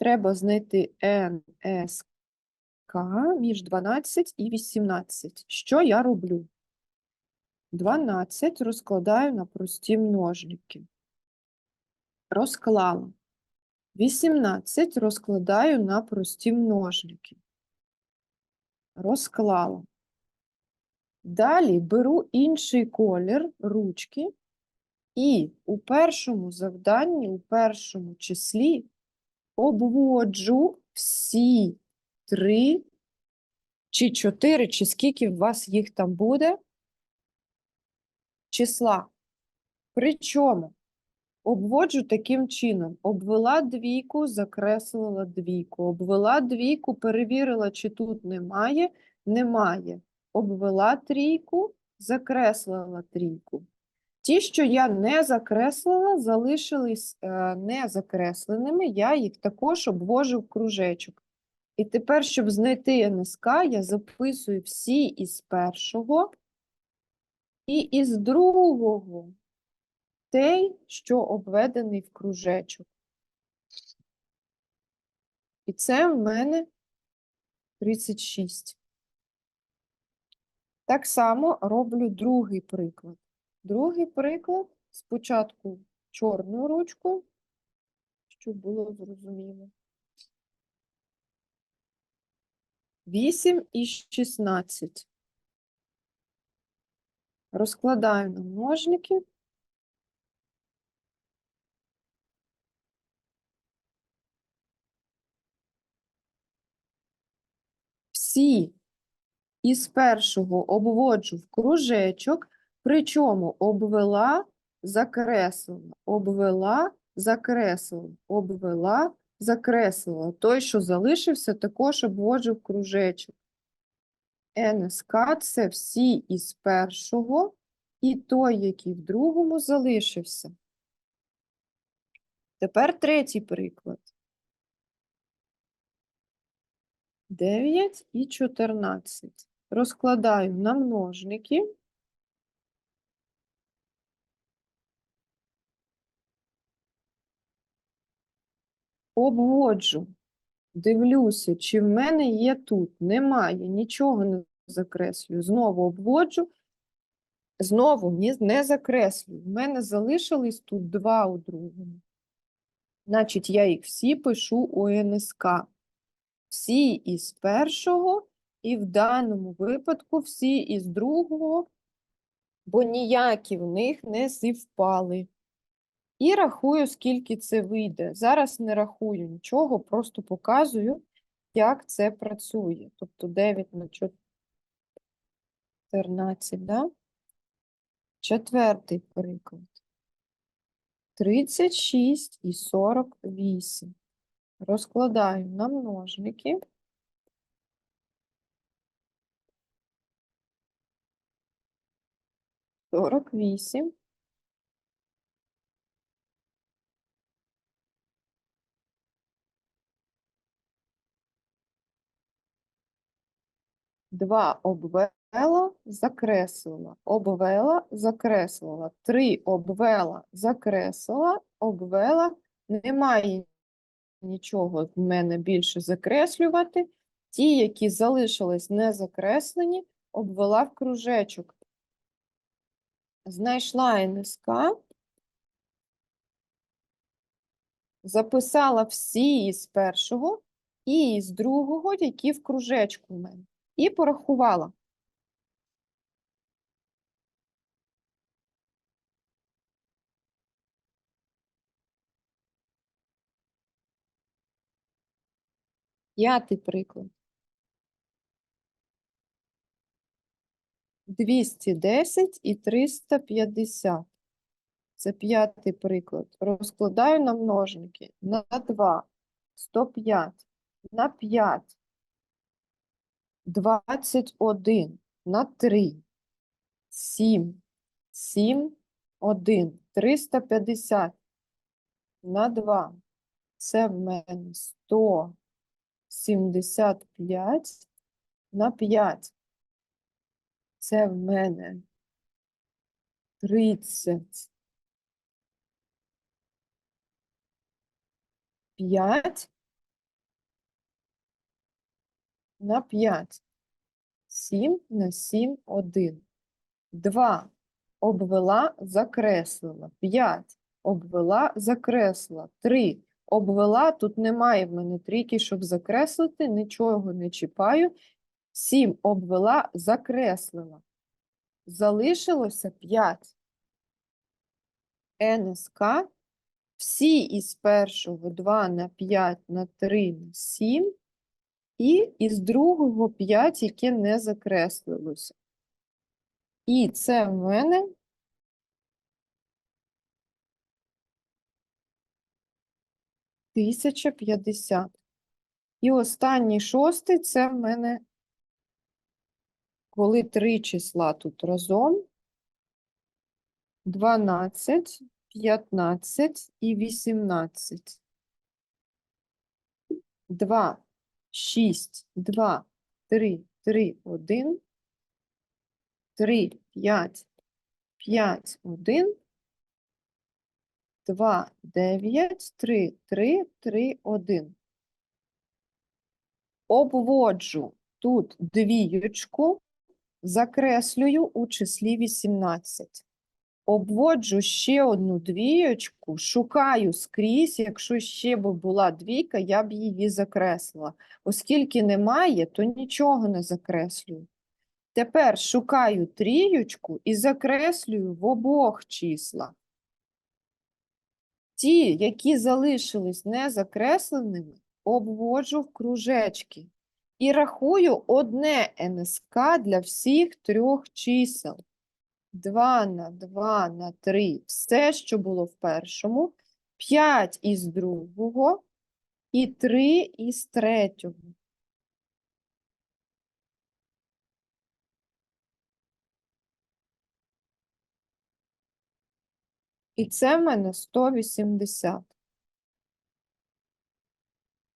Треба знайти НСК між 12 і 18. Що я роблю? 12 розкладаю на прості множники. Розклала. 18 розкладаю на прості множники. Розклала. Далі беру інший колір ручки і у першому завданні, у першому числі обводжу всі три чи чотири, чи скільки у вас їх там буде, числа. Причому обводжу таким чином: обвела двійку, закреслила двійку, обвела двійку, перевірила, чи тут немає, немає. Обвела трійку, закреслила трійку. Ті, що я не закреслила, залишились е, незакресленими, я їх також обвожу в кружечок. І тепер, щоб знайти НСК, я записую всі із першого і із другого, той, що обведений в кружечок. І це в мене 36. Так само роблю другий приклад. Другий приклад спочатку чорну ручку, щоб було зрозуміло. 8 і 16. Розкладаю на множники. Всі із першого обводжу в кружечок, причому обвела, закреслила, обвела, закреслила, обвела, закреслила. Той, що залишився, також обводжу в кружечок. НСК – це всі із першого і той, який в другому залишився. Тепер третій приклад. 9 і 14. Розкладаю на множники. Обводжу. Дивлюся, чи в мене є тут. Немає, нічого не закреслюю. Знову обводжу. Знову не закреслюю. В мене залишились тут два у другому. Значить, я їх всі пишу у НСК. Всі із першого, і в даному випадку всі із другого, бо ніякі в них не зівпали. І рахую, скільки це вийде. Зараз не рахую нічого, просто показую, як це працює. Тобто 9 на 14, да? Четвертий приклад. 36 і 48. Розкладаю на множники. Сорок вісім. Два обвела, закреслила, обвела, закреслила, три обвела, закреслила, обвела. Немає нічого в мене більше закреслювати. Ті, які залишились не закреслені, обвела в кружечок. Знайшла НСК, записала всі із першого і із другого, які в кружечку в мене, і порахувала. П'ятий приклад. 210 і 350. Це п'ятий приклад. Розкладаю на множники. На 2. 105. На 5. 21. На 3. 7. 7. 1. 350. На 2. Це в мене 175. На 5. Це в мене 30. На 5. 7 на 7 – 1. 2 обвела, закреслила. 5 обвела, закреслила. 3 обвела, тут немає в мене трійки, щоб закреслити, нічого не чіпаю. 7 обвела, закреслила. Залишилося 5. НСК. Всі із першого 2 на 5 на 3 на 7. І із другого 5, яке не закреслилося. І це в мене 1050. І останній шостий це в мене, коли три числа тут разом. 12, 15 і 18. 2, 6, 2, 3, 3, 1. 3, 5, 5, 1. 2, 9, 3, 3, 3, 1. Обводжу тут двіючку, закреслюю у числі 18. Обводжу ще одну двієчку, шукаю скрізь, якщо ще б була двійка, я б її закреслила. Оскільки немає, то нічого не закреслюю. Тепер шукаю трієчку і закреслюю в обох числах. Ті, які залишились незакресленими, обводжу в кружечки і рахую одне НСК для всіх трьох чисел. 2 на 2 на 3 – все, що було в першому, 5 із другого і 3 із третього. І це в мене 180.